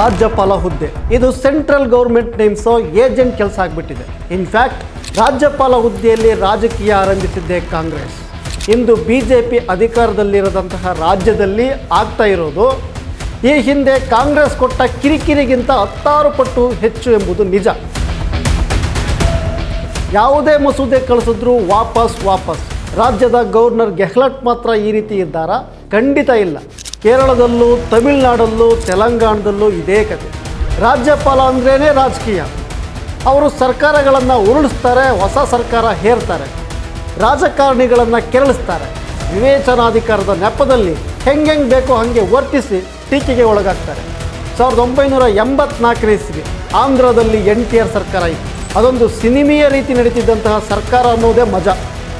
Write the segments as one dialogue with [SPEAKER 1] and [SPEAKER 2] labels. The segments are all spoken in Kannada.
[SPEAKER 1] ರಾಜ್ಯಪಾಲ ಹುದ್ದೆ. ಇದು ಸೆಂಟ್ರಲ್ ಗೌರ್ಮೆಂಟ್ ನೇಮ್ಸೋ ಏಜೆಂಟ್ ಕೆಲಸ ಆಗಿಬಿಟ್ಟಿದೆ. ಇನ್ಫ್ಯಾಕ್ಟ್ ರಾಜ್ಯಪಾಲ ಹುದ್ದೆಯಲ್ಲಿ ರಾಜಕೀಯ ಆರಂಭಿಸಿದ್ದೆ ಕಾಂಗ್ರೆಸ್. ಇಂದು ಬಿ ಜೆ ಪಿ ಅಧಿಕಾರದಲ್ಲಿರದಂತಹ ರಾಜ್ಯದಲ್ಲಿ ಆಗ್ತಾ ಇರೋದು, ಈ ಹಿಂದೆ ಕಾಂಗ್ರೆಸ್ ಕೊಟ್ಟ ಕಿರಿಕಿರಿಗಿಂತ ಹತ್ತಾರು ಪಟ್ಟು ಹೆಚ್ಚು ಎಂಬುದು ನಿಜ. ಯಾವುದೇ ಮಸೂದೆ ಕಳಿಸಿದ್ರೂ ವಾಪಸ್ ವಾಪಸ್. ರಾಜ್ಯದ ಗವರ್ನರ್ ಗೆಹ್ಲಟ್ ಮಾತ್ರ ಈ ರೀತಿ ಇದ್ದಾರಾ? ಖಂಡಿತ ಇಲ್ಲ. ಕೇರಳದಲ್ಲೂ, ತಮಿಳುನಾಡಲ್ಲೂ, ತೆಲಂಗಾಣದಲ್ಲೂ ಇದೇ ಕತೆ. ರಾಜ್ಯಪಾಲ ಅಂದ್ರೇ ರಾಜಕೀಯ. ಅವರು ಸರ್ಕಾರಗಳನ್ನು ಉರುಳಿಸ್ತಾರೆ, ಹೊಸ ಸರ್ಕಾರ ಹೇರ್ತಾರೆ. ರಾಜಕಾರಣಿಗಳನ್ನು ಕೆರಳಿಸ್ತಾರೆ. ವಿವೇಚನಾಧಿಕಾರದ ನೆಪದಲ್ಲಿ ಹೆಂಗೆಂಗೆ ಬೇಕೋ ಹಾಗೆ ವರ್ತಿಸಿ ಟೀಕೆಗೆ ಒಳಗಾಗ್ತಾರೆ. ಸಾವಿರದ ಒಂಬೈನೂರ ಎಂಬತ್ನಾಲ್ಕನೇ ಇಸ್ವಿ ಆಂಧ್ರದಲ್ಲಿ ಎನ್ ಟಿ ಆರ್ ಸರ್ಕಾರ ಇತ್ತು. ಅದೊಂದು ಸಿನಿಮೀಯ ರೀತಿ ನಡೀತಿದ್ದಂತಹ ಸರ್ಕಾರ ಅನ್ನೋದೇ ಮಜಾ.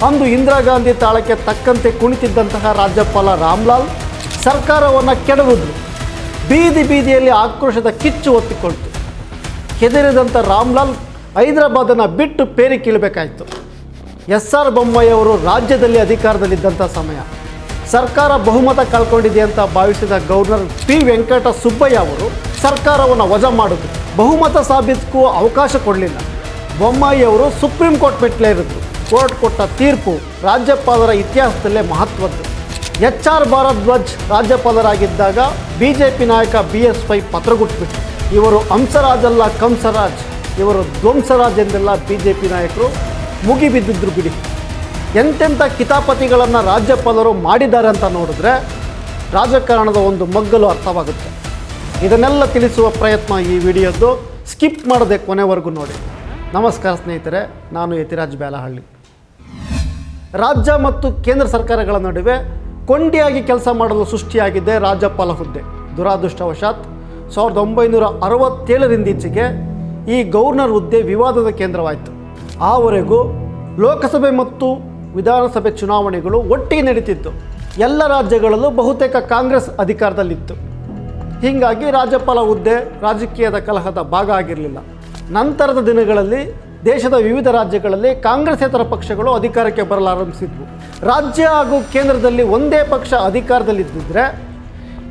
[SPEAKER 1] ಅಂದು ಇಂದಿರಾ ಗಾಂಧಿ ತಾಳಕ್ಕೆ ತಕ್ಕಂತೆ ಕುಣಿತಿದ್ದಂತಹ ರಾಜ್ಯಪಾಲ ರಾಮ್ಲಾಲ್ ಸರ್ಕಾರವನ್ನು ಕೆಡವಿದ್ರು. ಬೀದಿ ಬೀದಿಯಲ್ಲಿ ಆಕ್ರೋಶದ ಕಿಚ್ಚು ಒತ್ತಿಕೊಳ್ತು ಹೆದರಿದಂಥ ರಾಮ್ಲಾಲ್ ಹೈದರಾಬಾದನ್ನು ಬಿಟ್ಟು ಪೇರಿ ಕೀಳಬೇಕಾಯಿತು. ಎಸ್ ಆರ್ ಬೊಮ್ಮಯ್ಯವರು ರಾಜ್ಯದಲ್ಲಿ ಅಧಿಕಾರದಲ್ಲಿದ್ದಂಥ ಸಮಯ. ಸರ್ಕಾರ ಬಹುಮತ ಕಳ್ಕೊಂಡಿದೆ ಅಂತ ಭಾವಿಸಿದ ಗವರ್ನರ್ ಪಿ ವೆಂಕಟ ಸುಬ್ಬಯ್ಯ ಅವರು ಸರ್ಕಾರವನ್ನು ವಜಾ ಮಾಡಿದ್ರು ಬಹುಮತ ಸಾಬೀತಕ್ಕೂ ಅವಕಾಶ ಕೊಡಲಿಲ್ಲ. ಬೊಮ್ಮಾಯಿ ಅವರು ಸುಪ್ರೀಂ ಕೋರ್ಟ್ ಮೆಟ್ಲೇರಿದ್ರು ಕೋರ್ಟ್ ಕೊಟ್ಟ ತೀರ್ಪು ರಾಜ್ಯಪಾಲರ ಇತಿಹಾಸದಲ್ಲೇ ಮಹತ್ವದ್ದು. ಎಚ್ ಆರ್ ಭಾರದ್ವಾಜ್ ರಾಜ್ಯಪಾಲರಾಗಿದ್ದಾಗ ಬಿ ಜೆ ಪಿ ನಾಯಕ ಬಿ ಎಸ್ ವೈ ಪತ್ರಗುಟ್ಬಿಟ್ಟು ಇವರು ಹಂಸರಾಜ್ ಅಲ್ಲ ಕಂಸರಾಜ್, ಇವರು ಧ್ವಂಸರಾಜ್ ಎಂದೆಲ್ಲ ಬಿ ಜೆ ಪಿ ನಾಯಕರು ಮುಗಿಬಿದ್ದಿದ್ರು ಬಿಡಿ. ಎಂತೆಂಥ ಕಿತಾಪತಿಗಳನ್ನು ರಾಜ್ಯಪಾಲರು ಮಾಡಿದ್ದಾರೆ ಅಂತ ನೋಡಿದ್ರೆ ರಾಜಕಾರಣದ ಒಂದು ಮಗ್ಗಲು ಅರ್ಥವಾಗುತ್ತೆ. ಇದನ್ನೆಲ್ಲ ತಿಳಿಸುವ ಪ್ರಯತ್ನ ಈ ವಿಡಿಯೋದ್ದು ಸ್ಕಿಪ್ ಮಾಡದೆ ಕೊನೆವರೆಗೂ ನೋಡಿ. ನಮಸ್ಕಾರ ಸ್ನೇಹಿತರೆ, ನಾನು ಯತಿರಾಜ್ ಬೇಲಹಳ್ಳಿ ರಾಜ್ಯ ಮತ್ತು ಕೇಂದ್ರ ಸರ್ಕಾರಗಳ ನಡುವೆ ಕೊಂಡಿಯಾಗಿ ಕೆಲಸ ಮಾಡಲು ಸೃಷ್ಟಿಯಾಗಿದ್ದೆ ರಾಜ್ಯಪಾಲ ಹುದ್ದೆ. ದುರಾದೃಷ್ಟವಶಾತ್ ಸಾವಿರದ ಒಂಬೈನೂರ ಅರವತ್ತೇಳರಿಂದೀಚೆಗೆ ಈ ಗವರ್ನರ್ ಹುದ್ದೆ ವಿವಾದದ ಕೇಂದ್ರವಾಯಿತು. ಆವರೆಗೂ ಲೋಕಸಭೆ ಮತ್ತು ವಿಧಾನಸಭೆ ಚುನಾವಣೆಗಳು ಒಟ್ಟಿಗೆ ನಡೀತಿತ್ತು. ಎಲ್ಲ ರಾಜ್ಯಗಳಲ್ಲೂ ಬಹುತೇಕ ಕಾಂಗ್ರೆಸ್ ಅಧಿಕಾರದಲ್ಲಿತ್ತು. ಹೀಗಾಗಿ ರಾಜ್ಯಪಾಲ ಹುದ್ದೆ ರಾಜಕೀಯದ ಕಲಹದ ಭಾಗ ಆಗಿರಲಿಲ್ಲ. ನಂತರದ ದಿನಗಳಲ್ಲಿ ದೇಶದ ವಿವಿಧ ರಾಜ್ಯಗಳಲ್ಲಿ ಕಾಂಗ್ರೆಸ್ಸೇತರ ಪಕ್ಷಗಳು ಅಧಿಕಾರಕ್ಕೆ ಬರಲಾರಂಭಿಸಿದ್ವು. ರಾಜ್ಯ ಹಾಗೂ ಕೇಂದ್ರದಲ್ಲಿ ಒಂದೇ ಪಕ್ಷ ಅಧಿಕಾರದಲ್ಲಿದ್ದಿದ್ರೆ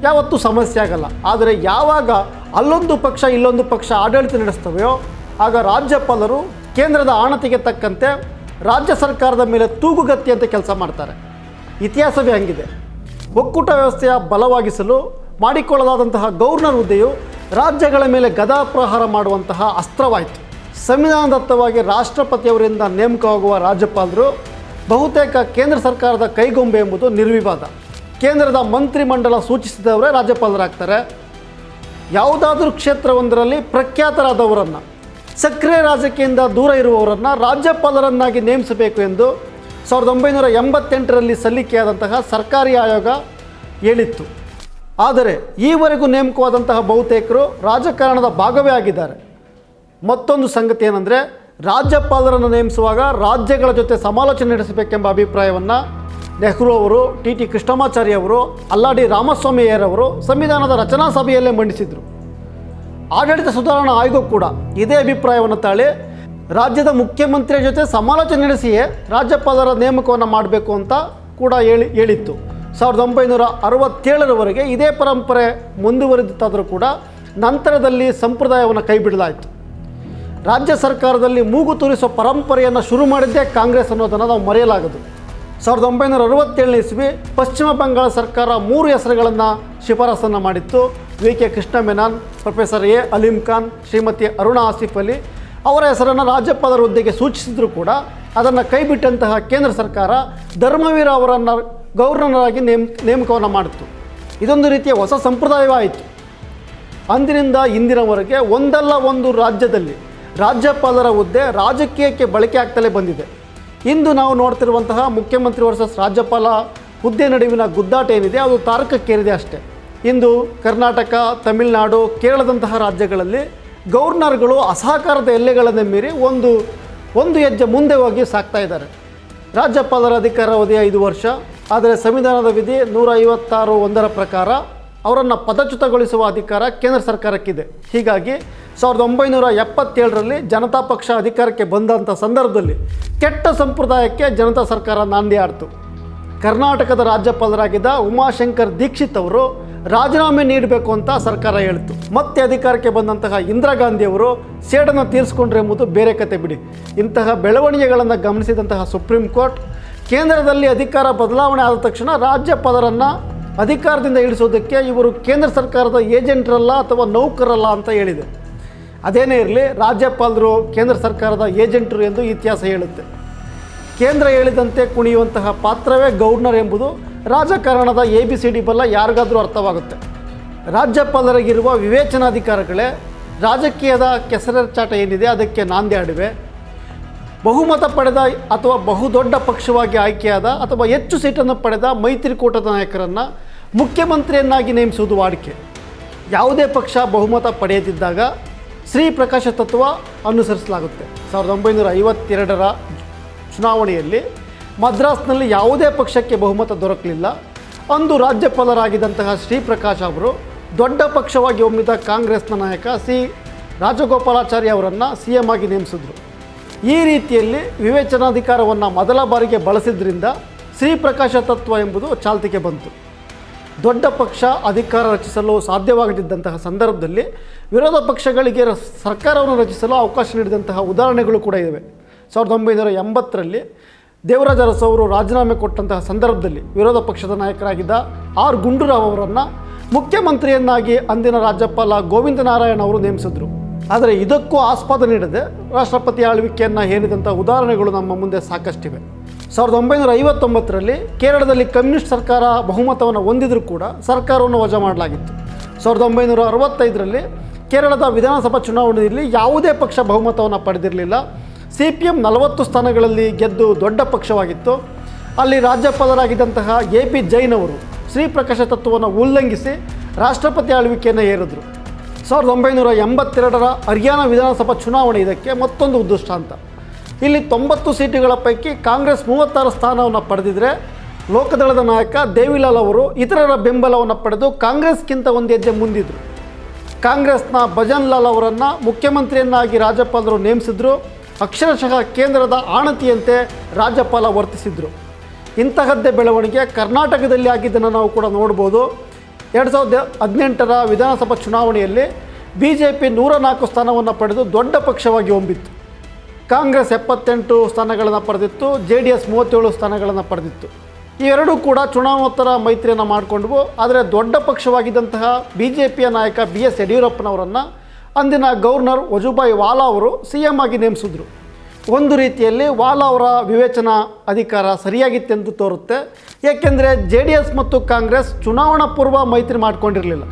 [SPEAKER 1] ಯಾವತ್ತೂ ಸಮಸ್ಯೆ ಆಗಲ್ಲ. ಆದರೆ ಯಾವಾಗ ಅಲ್ಲೊಂದು ಪಕ್ಷ ಇಲ್ಲೊಂದು ಪಕ್ಷ ಆಡಳಿತ ನಡೆಸ್ತವೆಯೋ, ಆಗ ರಾಜ್ಯಪಾಲರು ಕೇಂದ್ರದ ಆಣತಿಗೆ ತಕ್ಕಂತೆ ರಾಜ್ಯ ಸರ್ಕಾರದ ಮೇಲೆ ತೂಗುಗತ್ತಿ ಅಂತ ಕೆಲಸ ಮಾಡ್ತಾರೆ. ಇತಿಹಾಸವೇ ಹಂಗಿದೆ. ಒಕ್ಕೂಟ ವ್ಯವಸ್ಥೆಯ ಬಲವಾಗಿಸಲು ಮಾಡಿಕೊಳ್ಳಲಾದಂತಹ ಗೌರ್ನರ್ ಹುದ್ದೆಯು ರಾಜ್ಯಗಳ ಮೇಲೆ ಗದಾಪ್ರಹಾರ ಮಾಡುವಂತಹ ಅಸ್ತ್ರವಾಯಿತು. ಸಂವಿಧಾನದತ್ತವಾಗಿ ರಾಷ್ಟ್ರಪತಿಯವರಿಂದ ನೇಮಕವಾಗುವ ರಾಜ್ಯಪಾಲರು ಬಹುತೇಕ ಕೇಂದ್ರ ಸರ್ಕಾರದ ಕೈಗೊಂಬೆ ಎಂಬುದು ನಿರ್ವಿವಾದ. ಕೇಂದ್ರದ ಮಂತ್ರಿಮಂಡಲ ಸೂಚಿಸಿದವರೇ ರಾಜ್ಯಪಾಲರಾಗ್ತಾರೆ. ಯಾವುದಾದ್ರೂ ಕ್ಷೇತ್ರವೊಂದರಲ್ಲಿ ಪ್ರಖ್ಯಾತರಾದವರನ್ನು, ಸಕ್ರಿಯ ರಾಜಕೀಯದಿಂದ ದೂರ ಇರುವವರನ್ನು ರಾಜ್ಯಪಾಲರನ್ನಾಗಿ ನೇಮಿಸಬೇಕು ಎಂದು ಸಾವಿರದ ಒಂಬೈನೂರ ಎಂಬತ್ತೆಂಟರಲ್ಲಿ ಸಲ್ಲಿಕೆಯಾದಂತಹ ಸರ್ಕಾರಿ ಆಯೋಗ ಹೇಳಿತ್ತು. ಆದರೆ ಈವರೆಗೂ ನೇಮಕವಾದಂತಹ ಬಹುತೇಕರು ರಾಜಕಾರಣದ ಭಾಗವೇ ಆಗಿದ್ದಾರೆ. ಮತ್ತೊಂದು ಸಂಗತಿ ಏನಂದರೆ, ರಾಜ್ಯಪಾಲರನ್ನು ನೇಮಿಸುವಾಗ ರಾಜ್ಯಗಳ ಜೊತೆ ಸಮಾಲೋಚನೆ ನಡೆಸಬೇಕೆಂಬ ಅಭಿಪ್ರಾಯವನ್ನು ನೆಹರು ಅವರು, ಟಿ ಟಿ ಕೃಷ್ಣಮಾಚಾರಿ ಅವರು, ಅಲ್ಲಾಡಿ ರಾಮಸ್ವಾಮಿಯರವರು ಸಂವಿಧಾನದ ರಚನಾ ಸಭೆಯಲ್ಲೇ ಮಂಡಿಸಿದರು. ಆಡಳಿತ ಸುಧಾರಣಾ ಆಯೋಗ ಕೂಡ ಇದೇ ಅಭಿಪ್ರಾಯವನ್ನು ತಾಳಿ, ರಾಜ್ಯದ ಮುಖ್ಯಮಂತ್ರಿಯ ಜೊತೆ ಸಮಾಲೋಚನೆ ನಡೆಸಿಯೇ ರಾಜ್ಯಪಾಲರ ನೇಮಕವನ್ನು ಮಾಡಬೇಕು ಅಂತ ಕೂಡ ಹೇಳಿ, ಹೇಳಿತ್ತು. ಸಾವಿರದ ಒಂಬೈನೂರ ಅರವತ್ತೇಳರವರೆಗೆ ಇದೇ ಪರಂಪರೆ ಮುಂದುವರೆದಿತ್ತಾದರೂ ಕೂಡ ನಂತರದಲ್ಲಿ ಸಂಪ್ರದಾಯವನ್ನು ಕೈಬಿಡಲಾಯಿತು. ರಾಜ್ಯ ಸರ್ಕಾರದಲ್ಲಿ ಮೂಗು ತೋರಿಸೋ ಪರಂಪರೆಯನ್ನು ಶುರು ಮಾಡಿದ್ದೇ ಕಾಂಗ್ರೆಸ್ ಅನ್ನೋದನ್ನು ನಾವು ಮರೆಯಲಾಗದು. ಸಾವಿರದ ಒಂಬೈನೂರ ಅರವತ್ತೇಳನೇ ಇಸ್ವಿ ಪಶ್ಚಿಮ ಬಂಗಾಳ ಸರ್ಕಾರ ಮೂರು ಹೆಸರುಗಳನ್ನು ಶಿಫಾರಸನ್ನು ಮಾಡಿತ್ತು. V K Krishna Menon professor A Aleem Khan, Shrimati Aruna Asaf Ali ಅವರ ಹೆಸರನ್ನು ರಾಜ್ಯಪಾಲರ ಹುದ್ದೆಗೆ ಸೂಚಿಸಿದರೂ ಕೂಡ. ಅದನ್ನು ಕೈಬಿಟ್ಟಂತಹ ಕೇಂದ್ರ ಸರ್ಕಾರ ಧರ್ಮವೀರ ಅವರನ್ನು ಗವರ್ನರ್ ಆಗಿ ನೇಮ್, ನೇಮಕವನ್ನು ಮಾಡಿತು. ಇದೊಂದು ರೀತಿಯ ಹೊಸ ಸಂಪ್ರದಾಯವಾಯಿತು. ಅಂದಿನಿಂದ ಇಂದಿನವರೆಗೆ ಒಂದಲ್ಲ ಒಂದು ರಾಜ್ಯದಲ್ಲಿ ರಾಜ್ಯಪಾಲರ ಹುದ್ದೆ ರಾಜಕೀಯಕ್ಕೆ ಬಳಕೆ ಆಗ್ತಲೇ ಬಂದಿದೆ. ಇಂದು ನಾವು ನೋಡ್ತಿರುವಂತಹ ಮುಖ್ಯಮಂತ್ರಿ ವರ್ಸಸ್ ರಾಜ್ಯಪಾಲ ಹುದ್ದೆ ನಡುವಿನ ಗುದ್ದಾಟ ಏನಿದೆ, ಅದು ತಾರಕಕ್ಕೇರಿದೆ ಅಷ್ಟೇ. ಇಂದು ಕರ್ನಾಟಕ, ತಮಿಳುನಾಡು, ಕೇರಳದಂತಹ ರಾಜ್ಯಗಳಲ್ಲಿ ಗವರ್ನರ್ಗಳು ಅಸಹಕಾರದ ಎಲ್ಲೆಗಳನ್ನು ಮೀರಿ ಒಂದು ಒಂದು ಹೆಜ್ಜೆ ಮುಂದೆ ಹೋಗಿ ಸಾಕ್ತಾ ಇದ್ದಾರೆ. ರಾಜ್ಯಪಾಲರ ಅಧಿಕಾರಾವಧಿ ಐದು ವರ್ಷ, ಆದರೆ ಸಂವಿಧಾನದ ವಿಧಿ ನೂರ ಐವತ್ತಾರು ಒಂದರ ಪ್ರಕಾರ ಅವರನ್ನು ಪದಚ್ಯುತಗೊಳಿಸುವ ಅಧಿಕಾರ ಕೇಂದ್ರ ಸರ್ಕಾರಕ್ಕಿದೆ. ಹೀಗಾಗಿ ಸಾವಿರದ ಒಂಬೈನೂರ ಎಪ್ಪತ್ತೇಳರಲ್ಲಿ ಜನತಾ ಪಕ್ಷ ಅಧಿಕಾರಕ್ಕೆ ಬಂದಂಥ ಸಂದರ್ಭದಲ್ಲಿ ಕೆಟ್ಟ ಸಂಪ್ರದಾಯಕ್ಕೆ ಜನತಾ ಸರ್ಕಾರ ನಾಂದಿ ಆಡ್ತು ಕರ್ನಾಟಕದ ರಾಜ್ಯಪಾಲರಾಗಿದ್ದ ಉಮಾಶಂಕರ್ ದೀಕ್ಷಿತ್ ಅವರು ರಾಜೀನಾಮೆ ನೀಡಬೇಕು ಅಂತ ಸರ್ಕಾರ ಹೇಳಿತು. ಮತ್ತೆ ಅಧಿಕಾರಕ್ಕೆ ಬಂದಂತಹ ಇಂದಿರಾ ಗಾಂಧಿಯವರು ಸೇಡನ್ನು ತೀರ್ಸ್ಕೊಂಡ್ರೆ ಎಂಬುದು ಬೇರೆ ಕತೆ ಬಿಡಿ. ಇಂತಹ ಬೆಳವಣಿಗೆಗಳನ್ನು ಗಮನಿಸಿದಂತಹ ಸುಪ್ರೀಂ ಕೋರ್ಟ್ ಕೇಂದ್ರದಲ್ಲಿ ಅಧಿಕಾರ ಬದಲಾವಣೆ ಆದ ತಕ್ಷಣ ರಾಜ್ಯಪಾಲರನ್ನು ಅಧಿಕಾರದಿಂದ ಇಳಿಸೋದಕ್ಕೆ ಇವರು ಕೇಂದ್ರ ಸರ್ಕಾರದ ಏಜೆಂಟರಲ್ಲ ಅಥವಾ ನೌಕರಲ್ಲ ಅಂತ ಹೇಳಿದೆ. ಅದೇನೇ ಇರಲಿ, ರಾಜ್ಯಪಾಲರು ಕೇಂದ್ರ ಸರ್ಕಾರದ ಏಜೆಂಟರು ಎಂದು ಇತಿಹಾಸ ಹೇಳುತ್ತೆ. ಕೇಂದ್ರ ಹೇಳಿದಂತೆ ಕುಣಿಯುವಂತಹ ಪಾತ್ರವೇ ಗೌರ್ನರ್ ಎಂಬುದು ರಾಜಕಾರಣದ ಎ ಬಿ ಸಿ ಡಿ ಬಲ್ಲ ಯಾರಿಗಾದರೂ ಅರ್ಥವಾಗುತ್ತೆ. ರಾಜ್ಯಪಾಲರಿಗಿರುವ ವಿವೇಚನಾಧಿಕಾರಗಳೇ ರಾಜಕೀಯದ ಕೆಸರೆಚ್ಚಾಟ ಏನಿದೆ ಅದಕ್ಕೆ ನಾಂದಿ ಆಡಿವೆ ಬಹುಮತ ಪಡೆದ ಅಥವಾ ಬಹುದೊಡ್ಡ ಪಕ್ಷವಾಗಿ ಆಯ್ಕೆಯಾದ ಅಥವಾ ಹೆಚ್ಚು ಸೀಟನ್ನು ಪಡೆದ ಮೈತ್ರಿಕೂಟದ ನಾಯಕರನ್ನು ಮುಖ್ಯಮಂತ್ರಿಯನ್ನಾಗಿ ನೇಮಿಸುವುದು ವಾಡಿಕೆ. ಯಾವುದೇ ಪಕ್ಷ ಬಹುಮತ ಪಡೆಯದಿದ್ದಾಗ ಶ್ರೀ ಪ್ರಕಾಶ ತತ್ವ ಅನುಸರಿಸಲಾಗುತ್ತೆ. ಸಾವಿರದ ಒಂಬೈನೂರ ಐವತ್ತೆರಡರ ಚುನಾವಣೆಯಲ್ಲಿ ಮದ್ರಾಸ್ನಲ್ಲಿ ಯಾವುದೇ ಪಕ್ಷಕ್ಕೆ ಬಹುಮತ ದೊರಕಲಿಲ್ಲ. ಅಂದು ರಾಜ್ಯಪಾಲರಾಗಿದ್ದಂತಹ ಶ್ರೀ ಪ್ರಕಾಶ್ ಅವರು ದೊಡ್ಡ ಪಕ್ಷವಾಗಿ ಒಮ್ಮಿದ ಕಾಂಗ್ರೆಸ್ನ ನಾಯಕ ಸಿ ರಾಜಗೋಪಾಲಾಚಾರಿ ಅವರನ್ನು ಸಿ ಎಂ ಆಗಿ ನೇಮಿಸಿದ್ರು. ಈ ರೀತಿಯಲ್ಲಿ ವಿವೇಚನಾಧಿಕಾರವನ್ನು ಮೊದಲ ಬಾರಿಗೆ ಬಳಸಿದ್ರಿಂದ ಶ್ರೀ ಪ್ರಕಾಶ ತತ್ವ ಎಂಬುದು ಚಾಲ್ತಿಗೆ ಬಂತು. ದೊಡ್ಡ ಪಕ್ಷ ಅಧಿಕಾರ ರಚಿಸಲು ಸಾಧ್ಯವಾಗದಿದ್ದಂತಹ ಸಂದರ್ಭದಲ್ಲಿ ವಿರೋಧ ಪಕ್ಷಗಳಿಗೆ ಸರ್ಕಾರವನ್ನು ರಚಿಸಲು ಅವಕಾಶ ನೀಡಿದಂತಹ ಉದಾಹರಣೆಗಳು ಕೂಡ ಇವೆ. ಸಾವಿರದ ಒಂಬೈನೂರ ಎಂಬತ್ತರಲ್ಲಿ ದೇವರಾಜ ಅರಸು ರಾಜೀನಾಮೆ ಕೊಟ್ಟಂತಹ ಸಂದರ್ಭದಲ್ಲಿ ವಿರೋಧ ಪಕ್ಷದ ನಾಯಕರಾಗಿದ್ದ ಆರ್ ಗುಂಡೂರಾವ್ ಅವರನ್ನು ಮುಖ್ಯಮಂತ್ರಿಯನ್ನಾಗಿ ಅಂದಿನ ರಾಜ್ಯಪಾಲ ಗೋವಿಂದ ನಾರಾಯಣ ಅವರು ನೇಮಿಸಿದ್ರು. ಆದರೆ ಇದಕ್ಕೂ ಆಸ್ಪದ ನೀಡದೆ. ರಾಷ್ಟ್ರಪತಿ ಆಳ್ವಿಕೆಯನ್ನು ಹೇರಿದಂಥ ಉದಾಹರಣೆಗಳು ನಮ್ಮ ಮುಂದೆ ಸಾಕಷ್ಟಿವೆ. ಸಾವಿರದ ಒಂಬೈನೂರ ಐವತ್ತೊಂಬತ್ತರಲ್ಲಿ ಕೇರಳದಲ್ಲಿ ಕಮ್ಯುನಿಸ್ಟ್ ಸರ್ಕಾರ ಬಹುಮತವನ್ನು ಹೊಂದಿದ್ರೂ ಕೂಡ ಸರ್ಕಾರವನ್ನು ವಜಾ ಮಾಡಲಾಗಿತ್ತು. ಸಾವಿರದ ಒಂಬೈನೂರ ಅರವತ್ತೈದರಲ್ಲಿ ಕೇರಳದ ವಿಧಾನಸಭಾ ಚುನಾವಣೆಯಲ್ಲಿ ಯಾವುದೇ ಪಕ್ಷ ಬಹುಮತವನ್ನು ಪಡೆದಿರಲಿಲ್ಲ. ಸಿ ಪಿ ಎಂ ನಲವತ್ತು ಸ್ಥಾನಗಳಲ್ಲಿ ಗೆದ್ದು ದೊಡ್ಡ ಪಕ್ಷವಾಗಿತ್ತು. ಅಲ್ಲಿ ರಾಜ್ಯಪಾಲರಾಗಿದ್ದಂತಹ ಎ ಪಿ ಜೈನ್ ಅವರು ಶ್ರೀ ಪ್ರಕಾಶ ತತ್ವವನ್ನು ಉಲ್ಲಂಘಿಸಿ ರಾಷ್ಟ್ರಪತಿ ಆಳ್ವಿಕೆಯನ್ನು ಏರಿದ್ರು. ಸಾವಿರದ ಒಂಬೈನೂರ ಎಂಬತ್ತೆರಡರ ಹರಿಯಾಣ ವಿಧಾನಸಭಾ ಚುನಾವಣೆ ಇದಕ್ಕೆ ಮತ್ತೊಂದು ಉದ್ದೃಷ್ಟಾಂತ. ಇಲ್ಲಿ ತೊಂಬತ್ತು ಸೀಟುಗಳ ಪೈಕಿ ಕಾಂಗ್ರೆಸ್ ಮೂವತ್ತಾರು ಸ್ಥಾನವನ್ನು ಪಡೆದಿದ್ರೆ ಲೋಕದಳದ ನಾಯಕ ದೇವಿಲಾಲ್ ಅವರು ಇತರರ ಬೆಂಬಲವನ್ನು ಪಡೆದು ಕಾಂಗ್ರೆಸ್ಗಿಂತ ಒಂದು ಹೆಜ್ಜೆ ಮುಂದಿದ್ರು. ಕಾಂಗ್ರೆಸ್ನ ಭಜನ್ ಲಾಲ್ ಅವರನ್ನು ಮುಖ್ಯಮಂತ್ರಿಯನ್ನಾಗಿ ರಾಜ್ಯಪಾಲರು ನೇಮಿಸಿದ್ರು. ಅಕ್ಷರಶಃ ಕೇಂದ್ರದ ಆಣತಿಯಂತೆ ರಾಜ್ಯಪಾಲ ವರ್ತಿಸಿದರು. ಇಂತಹದ್ದೇ ಬೆಳವಣಿಗೆ ಕರ್ನಾಟಕದಲ್ಲಿ ಆಗಿದ್ದನ್ನು ನಾವು ಕೂಡ ನೋಡ್ಬೋದು. ಎರಡು ಸಾವಿರದ ಹದಿನೆಂಟರ ವಿಧಾನಸಭಾ ಚುನಾವಣೆಯಲ್ಲಿ ಬಿ ಜೆ ಪಿ ನೂರ ನಾಲ್ಕು ಸ್ಥಾನವನ್ನು ಪಡೆದು ದೊಡ್ಡ ಪಕ್ಷವಾಗಿ ಹೊಂಬಿತ್ತು. ಕಾಂಗ್ರೆಸ್ ಎಪ್ಪತ್ತೆಂಟು ಸ್ಥಾನಗಳನ್ನು ಪಡೆದಿತ್ತು ಜೆ ಡಿ ಎಸ್ ಮೂವತ್ತೇಳು ಸ್ಥಾನಗಳನ್ನು ಪಡೆದಿತ್ತು. ಇವೆರಡೂ ಕೂಡ ಚುನಾವಣೋತ್ತರ ಮೈತ್ರಿಯನ್ನು ಮಾಡಿಕೊಂಡ್ವು. ಆದರೆ ದೊಡ್ಡ ಪಕ್ಷವಾಗಿದ್ದಂತಹ ಬಿ ಜೆ ಪಿಯ ನಾಯಕ ಬಿ ಎಸ್ ಯಡಿಯೂರಪ್ಪನವರನ್ನು ಅಂದಿನ ಗವರ್ನರ್ ವಜುಭಾಯಿ ವಾಲಾ ಅವರು ಸಿ ಎಂ ಆಗಿ ನೇಮಿಸಿದ್ರು. ಒಂದು ರೀತಿಯಲ್ಲಿ ವಾಲ್ ಅವರ ವಿವೇಚನಾ ಅಧಿಕಾರ ಸರಿಯಾಗಿತ್ತೆಂದು ತೋರುತ್ತೆ. ಏಕೆಂದರೆ ಜೆ ಡಿ ಎಸ್ ಮತ್ತು ಕಾಂಗ್ರೆಸ್ ಚುನಾವಣಾ ಪೂರ್ವ ಮೈತ್ರಿ ಮಾಡಿಕೊಂಡಿರಲಿಲ್ಲ.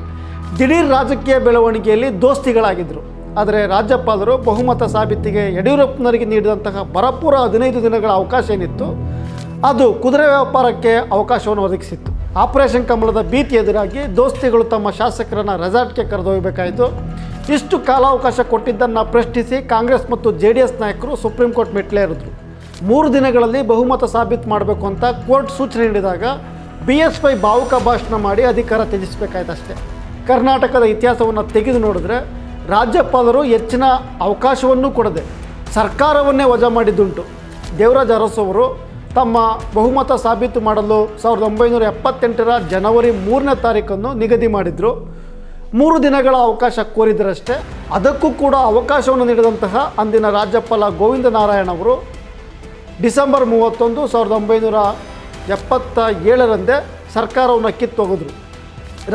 [SPEAKER 1] ದಿಢೀರ್ ರಾಜಕೀಯ ಬೆಳವಣಿಗೆಯಲ್ಲಿ ದೋಸ್ತಿಗಳಾಗಿದ್ದರು ಆದರೆ ರಾಜ್ಯಪಾಲರು ಬಹುಮತ ಸಾಬೀತಿಗೆ ಯಡಿಯೂರಪ್ಪನವರಿಗೆ ನೀಡಿದಂತಹ ಭರಪೂರ ಹದಿನೈದು ದಿನಗಳ ಅವಕಾಶ ಏನಿತ್ತು, ಅದು ಕುದುರೆ ವ್ಯಾಪಾರಕ್ಕೆ ಅವಕಾಶವನ್ನು ಒದಗಿಸಿತ್ತು. ಆಪರೇಷನ್ ಕಮಲದ ಭೀತಿ ಎದುರಾಗಿ ದೋಸ್ತಿಗಳು ತಮ್ಮ ಶಾಸಕರನ್ನು ರೆಸಾರ್ಟ್ಗೆ ಕರೆದೊಯ್ಯಬೇಕಾಯಿತು ಇಷ್ಟು ಕಾಲಾವಕಾಶ ಕೊಟ್ಟಿದ್ದನ್ನು ಪ್ರಶ್ನಿಸಿ ಕಾಂಗ್ರೆಸ್ ಮತ್ತು ಜೆ ಡಿ ಎಸ್ ನಾಯಕರು ಸುಪ್ರೀಂ ಕೋರ್ಟ್ ಮೆಟ್ಟಲೇ ಇರಿದ್ರು ಮೂರು ದಿನಗಳಲ್ಲಿ ಬಹುಮತ ಸಾಬೀತು ಮಾಡಬೇಕು ಅಂತ ಕೋರ್ಟ್ ಸೂಚನೆ ನೀಡಿದಾಗ ಬಿ ಎಸ್ ವೈ ಭಾವುಕ ಭಾಷಣ ಮಾಡಿ ಅಧಿಕಾರ ತ್ಯಜಿಸಬೇಕಾಯ್ತು ಅಷ್ಟೇ. ಕರ್ನಾಟಕದ ಇತಿಹಾಸವನ್ನು ತೆಗೆದು ನೋಡಿದ್ರೆ ರಾಜ್ಯಪಾಲರು ಹೆಚ್ಚಿನ ಅವಕಾಶವನ್ನೂ ಕೊಡದೆ ಸರ್ಕಾರವನ್ನೇ ವಜಾ ಮಾಡಿದ್ದುಂಟು. ದೇವರಾಜ ಅರಸು ಅವರು ತಮ್ಮ ಬಹುಮತ ಸಾಬೀತು ಮಾಡಲು ಸಾವಿರದ ಒಂಬೈನೂರ ಎಪ್ಪತ್ತೆಂಟರ ಜನವರಿ ಮೂರನೇ ತಾರೀಕನ್ನು ನಿಗದಿ ಮಾಡಿದರು. ಮೂರು ದಿನಗಳ ಅವಕಾಶ ಕೋರಿದರಷ್ಟೇ, ಅದಕ್ಕೂ ಕೂಡ ಅವಕಾಶವನ್ನು ನೀಡಿದಂತಹ ಅಂದಿನ ರಾಜ್ಯಪಾಲ ಗೋವಿಂದ ನಾರಾಯಣ ಅವರು ಡಿಸೆಂಬರ್ ಮೂವತ್ತೊಂದು ಸಾವಿರದ ಒಂಬೈನೂರ ಎಪ್ಪತ್ತ ಏಳರಂದೇ ಸರ್ಕಾರವನ್ನು ಕಿತ್ತೊಗೆದ್ರು.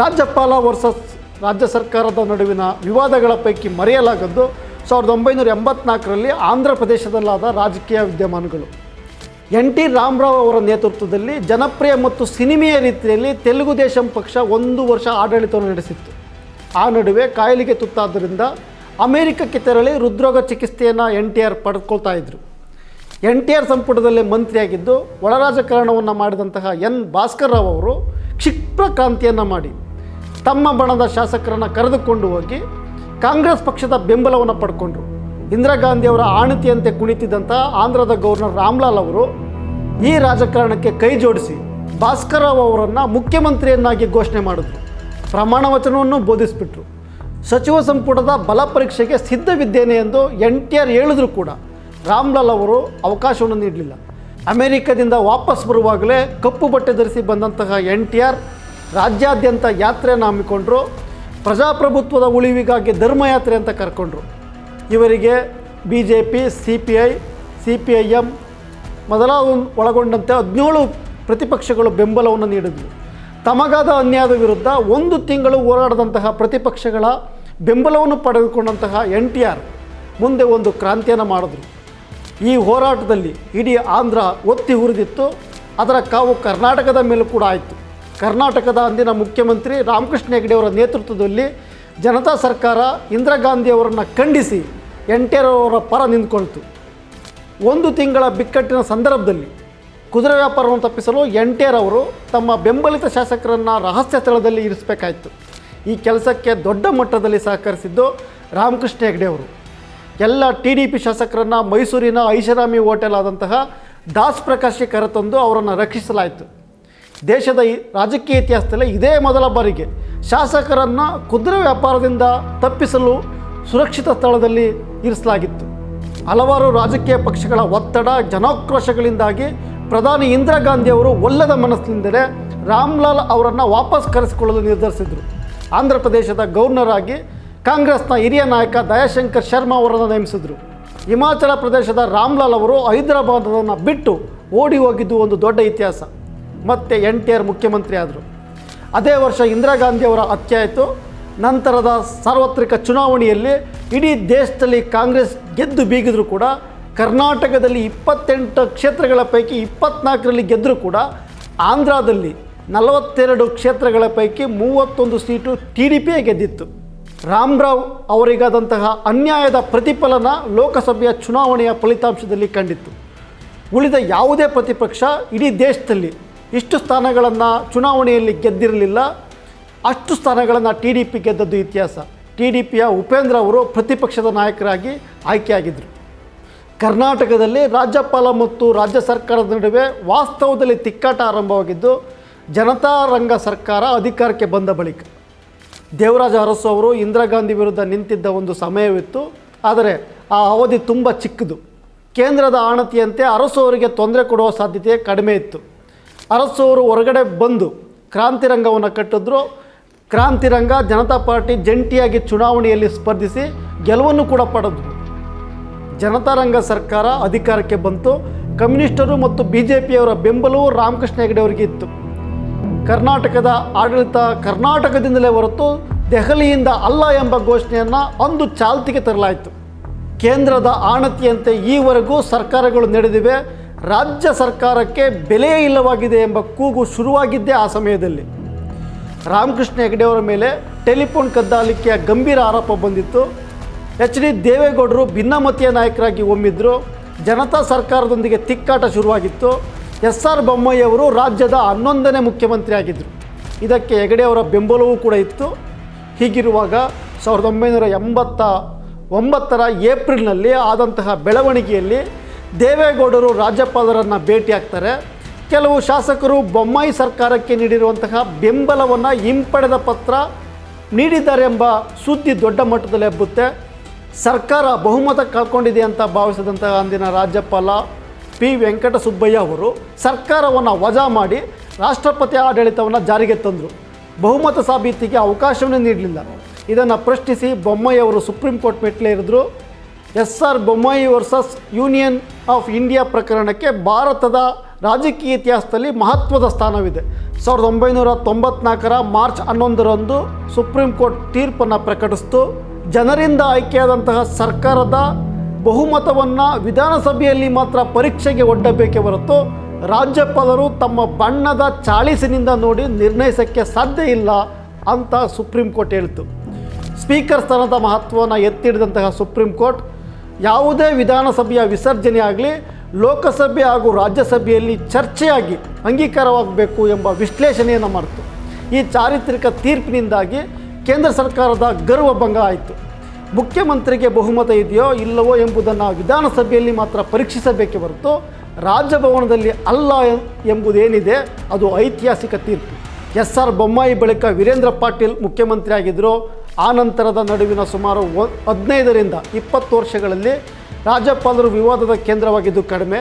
[SPEAKER 1] ರಾಜ್ಯಪಾಲ ವರ್ಸಸ್ ರಾಜ್ಯ ಸರ್ಕಾರದ ನಡುವಿನ ವಿವಾದಗಳ ಪೈಕಿ ಮರೆಯಲಾಗದ್ದು ಸಾವಿರದ ಒಂಬೈನೂರ ಎಂಬತ್ನಾಲ್ಕರಲ್ಲಿ ಆಂಧ್ರ ಪ್ರದೇಶದಲ್ಲಾದ ರಾಜಕೀಯ ವಿದ್ಯಮಾನಗಳು. ಎನ್ ಟಿ ರಾಮರಾವ್ ಅವರ ನೇತೃತ್ವದಲ್ಲಿ ಜನಪ್ರಿಯ ಮತ್ತು ಸಿನಿಮೆಯ ರೀತಿಯಲ್ಲಿ ತೆಲುಗು ದೇಶಂ ಪಕ್ಷ ಒಂದು ವರ್ಷ ಆಡಳಿತವನ್ನು ನಡೆಸಿತ್ತು. ಆ ನಡುವೆ ಕಾಯಿಲೆಗೆ ತುತ್ತಾದ್ದರಿಂದ ಅಮೆರಿಕಕ್ಕೆ ತೆರಳಿ ಹೃದ್ರೋಗ ಚಿಕಿತ್ಸೆಯನ್ನು ಎನ್ ಟಿ ಆರ್ ಪಡ್ಕೊಳ್ತಾ ಇದ್ದರು ಎನ್ ಟಿ ಆರ್ ಸಂಪುಟದಲ್ಲೇ ಮಂತ್ರಿಯಾಗಿದ್ದು ಒಳ ರಾಜಕಾರಣವನ್ನು ಮಾಡಿದಂತಹ ಎನ್. ಭಾಸ್ಕರ್ ರಾವ್ ಅವರು ಕ್ಷಿಪ್ರ ಕ್ರಾಂತಿಯನ್ನು ಮಾಡಿ ತಮ್ಮ ಬಣದ ಶಾಸಕರನ್ನು ಕರೆದುಕೊಂಡು ಹೋಗಿ ಕಾಂಗ್ರೆಸ್ ಪಕ್ಷದ ಬೆಂಬಲವನ್ನು ಪಡ್ಕೊಂಡ್ರು. ಇಂದಿರಾ ಗಾಂಧಿಯವರ ಆಣತಿಯಂತೆ ಕುಣಿತಿದ್ದಂಥ ಆಂಧ್ರದ ಗವರ್ನರ್ ರಾಮ್ಲಾಲ್ ಅವರು ಈ ರಾಜಕಾರಣಕ್ಕೆ ಕೈ ಜೋಡಿಸಿ ಭಾಸ್ಕರ್ ರಾವ್ ಅವರನ್ನು ಮುಖ್ಯಮಂತ್ರಿಯನ್ನಾಗಿ ಘೋಷಣೆ ಮಾಡಿದ್ರು. ಪ್ರಮಾಣ ವಚನವನ್ನು ಬೋಧಿಸಿಬಿಟ್ರು. ಸಚಿವ ಸಂಪುಟದ ಬಲ ಪರೀಕ್ಷೆಗೆ ಸಿದ್ಧವಿದ್ದೇನೆ ಎಂದು ಎನ್ ಟಿ ಆರ್ ಹೇಳಿದ್ರು ಕೂಡ. ರಾಮ್ಲಾಲ್ ಅವರು ಅವಕಾಶವನ್ನು ನೀಡಲಿಲ್ಲ. ಅಮೆರಿಕದಿಂದ ವಾಪಸ್ ಬರುವಾಗಲೇ ಕಪ್ಪು ಬಟ್ಟೆ ಧರಿಸಿ ಬಂದಂತಹ ಎನ್ ಟಿ ಆರ್ ರಾಜ್ಯಾದ್ಯಂತ ಯಾತ್ರೆಯನ್ನು ಹಮ್ಮಿಕೊಂಡ್ರು. ಪ್ರಜಾಪ್ರಭುತ್ವದ ಉಳಿವಿಗಾಗಿ ಧರ್ಮಯಾತ್ರೆ ಅಂತ ಕರ್ಕೊಂಡ್ರು. ಇವರಿಗೆ B J P C P I C P I M ಮೊದಲ ಒಳಗೊಂಡಂತೆ ಹದಿನೇಳು ಪ್ರತಿಪಕ್ಷಗಳು ಬೆಂಬಲವನ್ನು ನೀಡಿದ್ವು. ತಮಗಾದ ಅನ್ಯಾಯದ ವಿರುದ್ಧ ಒಂದು ತಿಂಗಳು ಹೋರಾಡದಂತಹ ಪ್ರತಿಪಕ್ಷಗಳ ಬೆಂಬಲವನ್ನು ಪಡೆದುಕೊಂಡಂತಹ ಎನ್ ಟಿ ಆರ್ ಮುಂದೆ ಒಂದು ಕ್ರಾಂತಿಯನ್ನು ಮಾಡಿದ್ರು. ಈ ಹೋರಾಟದಲ್ಲಿ ಇಡೀ ಆಂಧ್ರ ಒತ್ತಿ ಹುರಿದಿತ್ತು ಅದರ ಕಾವು ಕರ್ನಾಟಕದ ಮೇಲೂ ಕೂಡ ಆಯಿತು. ಕರ್ನಾಟಕದ ಅಂದಿನ ಮುಖ್ಯಮಂತ್ರಿ ರಾಮಕೃಷ್ಣ ಹೆಗಡೆಯವರ ನೇತೃತ್ವದಲ್ಲಿ ಜನತಾ ಸರ್ಕಾರ ಇಂದಿರಾ ಗಾಂಧಿಯವರನ್ನು ಖಂಡಿಸಿ ಎನ್ ಟಿ ಆರ್ ಅವರ ಪರ ನಿಂತ್ಕೊಳ್ತು. ಒಂದು ತಿಂಗಳ ಬಿಕ್ಕಟ್ಟಿನ ಸಂದರ್ಭದಲ್ಲಿ ಕುದುರೆ ವ್ಯಾಪಾರವನ್ನು ತಪ್ಪಿಸಲು ಎನ್ ಟಿ ಆರ್ ಅವರು ತಮ್ಮ ಬೆಂಬಲಿತ ಶಾಸಕರನ್ನು ರಹಸ್ಯ ಸ್ಥಳದಲ್ಲಿ ಇರಿಸಬೇಕಾಯಿತು. ಈ ಕೆಲಸಕ್ಕೆ ದೊಡ್ಡ ಮಟ್ಟದಲ್ಲಿ ಸಹಕರಿಸಿದ್ದು ರಾಮಕೃಷ್ಣ ಹೆಗಡೆ ಅವರು. ಎಲ್ಲ ಟಿ ಡಿ ಪಿ ಶಾಸಕರನ್ನು ಮೈಸೂರಿನ ಐಷಾರಾಮಿ ಹೋಟೆಲ್ ಆದಂತಹ ದಾಸ್ ಪ್ರಕಾಶ್ಗೆ ಕರೆತಂದು ಅವರನ್ನು ರಕ್ಷಿಸಲಾಯಿತು. ದೇಶದ ರಾಜಕೀಯ ಇತಿಹಾಸದಲ್ಲಿ ಇದೇ ಮೊದಲ ಬಾರಿಗೆ ಶಾಸಕರನ್ನು ಕುದುರೆ ವ್ಯಾಪಾರದಿಂದ ತಪ್ಪಿಸಲು ಸುರಕ್ಷಿತ ಸ್ಥಳದಲ್ಲಿ ಇರಿಸಲಾಗಿತ್ತು. ಹಲವಾರು ರಾಜಕೀಯ ಪಕ್ಷಗಳ ಒತ್ತಡ, ಜನಾಕ್ರೋಶಗಳಿಂದಾಗಿ ಪ್ರಧಾನಿ ಇಂದಿರಾ ಗಾಂಧಿ ಅವರು ಒಲ್ಲದ ಮನಸ್ಸಿನಿಂದಲೇ ರಾಮ್ಲಾಲ್ ಅವರನ್ನು ವಾಪಸ್ ಕರೆಸಿಕೊಳ್ಳಲು ನಿರ್ಧರಿಸಿದರು. ಆಂಧ್ರ ಪ್ರದೇಶದ ಗವರ್ನರ್ ಆಗಿ ಕಾಂಗ್ರೆಸ್ನ ಹಿರಿಯ ನಾಯಕ ದಯಾಶಂಕರ್ ಶರ್ಮಾ ಅವರನ್ನು ನೇಮಿಸಿದರು. ಹಿಮಾಚಲ ಪ್ರದೇಶದ ರಾಮ್ಲಾಲ್ ಅವರು ಹೈದರಾಬಾದನ್ನು ಬಿಟ್ಟು ಓಡಿ ಹೋಗಿದ್ದು ಒಂದು ದೊಡ್ಡ ಇತಿಹಾಸ. ಮತ್ತೆ ಎನ್ ಟಿ ಆರ್ ಮುಖ್ಯಮಂತ್ರಿ ಆದರು. ಅದೇ ವರ್ಷ ಇಂದಿರಾ ಗಾಂಧಿ ಅವರ ಹತ್ಯೆ ಆಯಿತು. ನಂತರದ ಸಾರ್ವತ್ರಿಕ ಚುನಾವಣೆಯಲ್ಲಿ ಇಡೀ ದೇಶದಲ್ಲಿ ಕಾಂಗ್ರೆಸ್ ಗೆದ್ದು ಬೀಗಿದ್ರು ಕೂಡ ಕರ್ನಾಟಕದಲ್ಲಿ ಇಪ್ಪತ್ತೆಂಟು ಕ್ಷೇತ್ರಗಳ ಪೈಕಿ ಇಪ್ಪತ್ನಾಲ್ಕರಲ್ಲಿ ಗೆದ್ದರೂ ಕೂಡ ಆಂಧ್ರದಲ್ಲಿ ನಲವತ್ತೆರಡು ಕ್ಷೇತ್ರಗಳ ಪೈಕಿ ಮೂವತ್ತೊಂದು ಸೀಟು ಟಿ ಡಿ ಪಿಯೇ ಗೆದ್ದಿತ್ತು. ರಾಮರಾವ್ ಅವರಿಗಾದಂತಹ ಅನ್ಯಾಯದ ಪ್ರತಿಫಲನ ಲೋಕಸಭೆಯ ಚುನಾವಣೆಯ ಫಲಿತಾಂಶದಲ್ಲಿ ಕಂಡಿತ್ತು. ಉಳಿದ ಯಾವುದೇ ಪ್ರತಿಪಕ್ಷ ಇಡೀ ದೇಶದಲ್ಲಿ ಇಷ್ಟು ಸ್ಥಾನಗಳನ್ನು ಚುನಾವಣೆಯಲ್ಲಿ ಗೆದ್ದಿರಲಿಲ್ಲ. ಅಷ್ಟು ಸ್ಥಾನಗಳನ್ನು ಟಿ ಡಿ ಪಿ ಗೆದ್ದದ್ದು ಇತಿಹಾಸ. ಟಿ ಡಿ ಪಿಯ ಉಪೇಂದ್ರ ಅವರು ಪ್ರತಿಪಕ್ಷದ ನಾಯಕರಾಗಿ ಆಯ್ಕೆಯಾಗಿದ್ದರು ಕರ್ನಾಟಕದಲ್ಲಿ ರಾಜ್ಯಪಾಲ ಮತ್ತು ರಾಜ್ಯ ಸರ್ಕಾರದ ನಡುವೆ ವಾಸ್ತವದಲ್ಲಿ ತಿಕ್ಕಾಟ ಆರಂಭವಾಗಿದ್ದು, ಜನತಾ ರಂಗ ಸರ್ಕಾರ ಅಧಿಕಾರಕ್ಕೆ ಬಂದ ಬಳಿಕ ದೇವರಾಜ ಅರಸು ಅವರು ಇಂದಿರಾ ಗಾಂಧಿ ವಿರುದ್ಧ ನಿಂತಿದ್ದ ಒಂದು ಸಮಯವಿತ್ತು. ಆದರೆ ಆ ಅವಧಿ ತುಂಬ ಚಿಕ್ಕದು. ಕೇಂದ್ರದ ಆಣತಿಯಂತೆ ಅರಸು ಅವರಿಗೆ ತೊಂದರೆ ಕೊಡುವ ಸಾಧ್ಯತೆ ಕಡಿಮೆ ಇತ್ತು. ಅರಸು ಅವರು ಹೊರಗಡೆ ಬಂದು ಕ್ರಾಂತಿರಂಗವನ್ನು ಕಟ್ಟಿದ್ರು. ಕ್ರಾಂತಿರಂಗ ಜನತಾ ಪಾರ್ಟಿ ಜಂಟಿಯಾಗಿ ಚುನಾವಣೆಯಲ್ಲಿ ಸ್ಪರ್ಧಿಸಿ ಗೆಲುವನ್ನು ಕೂಡ ಪಡೆದ್ರು. ಜನತಾರಂಗ ಸರ್ಕಾರ ಅಧಿಕಾರಕ್ಕೆ ಬಂತು. ಕಮ್ಯುನಿಸ್ಟರು ಮತ್ತು ಬಿ ಜೆ ಪಿಯವರ ಬೆಂಬಲವೂ ರಾಮಕೃಷ್ಣ ಹೆಗಡೆ ಅವರಿಗೆ ಇತ್ತು. ಕರ್ನಾಟಕದ ಆಡಳಿತ ಕರ್ನಾಟಕದಿಂದಲೇ ಹೊರತು ದೆಹಲಿಯಿಂದ ಅಲ್ಲ ಎಂಬ ಘೋಷಣೆಯನ್ನು ಅಂದು ಚಾಲ್ತಿಗೆ ತರಲಾಯಿತು. ಕೇಂದ್ರದ ಆಣತಿಯಂತೆ ಈವರೆಗೂ ಸರ್ಕಾರಗಳು ನಡೆದಿವೆ. ರಾಜ್ಯ ಸರ್ಕಾರಕ್ಕೆ ಬೆಲೆಯೇ ಇಲ್ಲವಾಗಿದೆ ಎಂಬ ಕೂಗು ಶುರುವಾಗಿದ್ದೇ ಆ ಸಮಯದಲ್ಲಿ. ರಾಮಕೃಷ್ಣ ಹೆಗಡೆಯವರ ಮೇಲೆ ಟೆಲಿಫೋನ್ ಕದ್ದಾಲಿಕೆಯ ಗಂಭೀರ ಆರೋಪ ಬಂದಿತ್ತು. ಎಚ್ ಡಿ ದೇವೇಗೌಡರು ಭಿನ್ನಮತೀಯ ನಾಯಕರಾಗಿ ಹೊಮ್ಮಿದ್ರು ಜನತಾ ಸರ್ಕಾರದೊಂದಿಗೆ ತಿಕ್ಕಾಟ ಶುರುವಾಗಿತ್ತು. ಎಸ್ ಆರ್ ಬೊಮ್ಮಯ್ಯವರು ಅವರು ರಾಜ್ಯದ ಹನ್ನೊಂದನೇ ಮುಖ್ಯಮಂತ್ರಿ ಆಗಿದ್ದರು ಇದಕ್ಕೆ ಹೆಗಡೆಯವರ ಬೆಂಬಲವೂ ಕೂಡ ಇತ್ತು. ಹೀಗಿರುವಾಗ ಸಾವಿರದ ಒಂಬೈನೂರ ಎಂಬತ್ತ ಒಂಬತ್ತರ ಏಪ್ರಿಲ್ನಲ್ಲಿ ಆದಂತಹ ಬೆಳವಣಿಗೆಯಲ್ಲಿ ದೇವೇಗೌಡರು ರಾಜ್ಯಪಾಲರನ್ನು ಭೇಟಿಯಾಗ್ತಾರೆ ಕೆಲವು ಶಾಸಕರು ಬೊಮ್ಮಾಯಿ ಸರ್ಕಾರಕ್ಕೆ ನೀಡಿರುವಂತಹ ಬೆಂಬಲವನ್ನು ಹಿಂಪಡೆದ ಪತ್ರ ನೀಡಿದ್ದಾರೆ ಎಂಬ ಸುದ್ದಿ ದೊಡ್ಡ ಮಟ್ಟದಲ್ಲಿ ಹಬ್ಬುತ್ತೆ. ಸರ್ಕಾರ ಬಹುಮತ ಕಳ್ಕೊಂಡಿದೆ ಅಂತ ಭಾವಿಸಿದಂತಹ ಅಂದಿನ ರಾಜ್ಯಪಾಲ ಪಿ ವೆಂಕಟಸುಬ್ಬಯ್ಯ ಅವರು ಸರ್ಕಾರವನ್ನು ವಜಾ ಮಾಡಿ ರಾಷ್ಟ್ರಪತಿ ಆಡಳಿತವನ್ನು ಜಾರಿಗೆ ತಂದರು. ಬಹುಮತ ಸಾಬೀತಿಗೆ ಅವಕಾಶವನ್ನೇ ನೀಡಲಿಲ್ಲ. ಇದನ್ನು ಪ್ರಶ್ನಿಸಿ ಬೊಮ್ಮಾಯಿ ಅವರು ಸುಪ್ರೀಂ ಕೋರ್ಟ್ ಮೆಟ್ಟಲೇ ಇರಿದ್ರು. S R Bommai versus Union of India ಪ್ರಕರಣಕ್ಕೆ ಭಾರತದ ರಾಜಕೀಯ ಇತಿಹಾಸದಲ್ಲಿ ಮಹತ್ವದ ಸ್ಥಾನವಿದೆ. ಸಾವಿರದ ಒಂಬೈನೂರ ತೊಂಬತ್ನಾಲ್ಕರ ಮಾರ್ಚ್ ಹನ್ನೊಂದರಂದು ಸುಪ್ರೀಂ ಕೋರ್ಟ್ ತೀರ್ಪನ್ನು ಪ್ರಕಟಿಸಿತು. ಜನರಿಂದ ಆಯ್ಕೆಯಾದಂತಹ ಸರ್ಕಾರದ ಬಹುಮತವನ್ನು ವಿಧಾನಸಭೆಯಲ್ಲಿ ಮಾತ್ರ ಪರೀಕ್ಷೆಗೆ ಒಡ್ಡಬೇಕೇ ಹೊರತು ರಾಜ್ಯಪಾಲರು ತಮ್ಮ ಬಣ್ಣದ ಚಾಳಿಸಿನಿಂದ ನೋಡಿ ನಿರ್ಣಯಿಸೋಕ್ಕೆ ಸಾಧ್ಯ ಇಲ್ಲ ಅಂತ ಸುಪ್ರೀಂ ಕೋರ್ಟ್ ಹೇಳಿತು ಸ್ಪೀಕರ್ ಸ್ಥಾನದ ಮಹತ್ವವನ್ನು ಎತ್ತಿಡಿದಂತಹ ಸುಪ್ರೀಂ ಕೋರ್ಟ್ ಯಾವುದೇ ವಿಧಾನಸಭೆಯ ವಿಸರ್ಜನೆ ಆಗಲಿ, ಲೋಕಸಭೆ ಹಾಗೂ ರಾಜ್ಯಸಭೆಯಲ್ಲಿ ಚರ್ಚೆಯಾಗಿ ಅಂಗೀಕಾರವಾಗಬೇಕು ಎಂಬ ವಿಶ್ಲೇಷಣೆಯನ್ನು ಮಾಡಿತು. ಈ ಚಾರಿತ್ರಿಕ ತೀರ್ಪಿನಿಂದಾಗಿ ಕೇಂದ್ರ ಸರ್ಕಾರದ ಗರ್ವಭಂಗ ಆಯಿತು. ಮುಖ್ಯಮಂತ್ರಿಗೆ ಬಹುಮತ ಇದೆಯೋ ಇಲ್ಲವೋ ಎಂಬುದನ್ನು ವಿಧಾನಸಭೆಯಲ್ಲಿ ಮಾತ್ರ ಪರೀಕ್ಷಿಸಬೇಕೆ ಹೊರತು ರಾಜಭವನದಲ್ಲಿ ಅಲ್ಲ ಎಂಬುದೇನಿದೆ ಅದು ಐತಿಹಾಸಿಕ ತೀರ್ಪು. ಎಸ್ ಆರ್ ಬೊಮ್ಮಾಯಿ ಬಳಿಕ ವೀರೇಂದ್ರ ಪಾಟೀಲ್ ಮುಖ್ಯಮಂತ್ರಿ ಆಗಿದ್ದರು ಆ ನಂತರದ ನಡುವಿನ ಸುಮಾರು ಹದಿನೈದರಿಂದ ಇಪ್ಪತ್ತು ವರ್ಷಗಳಲ್ಲಿ ರಾಜ್ಯಪಾಲರು ವಿವಾದದ ಕೇಂದ್ರವಾಗಿದ್ದು ಕಡಿಮೆ.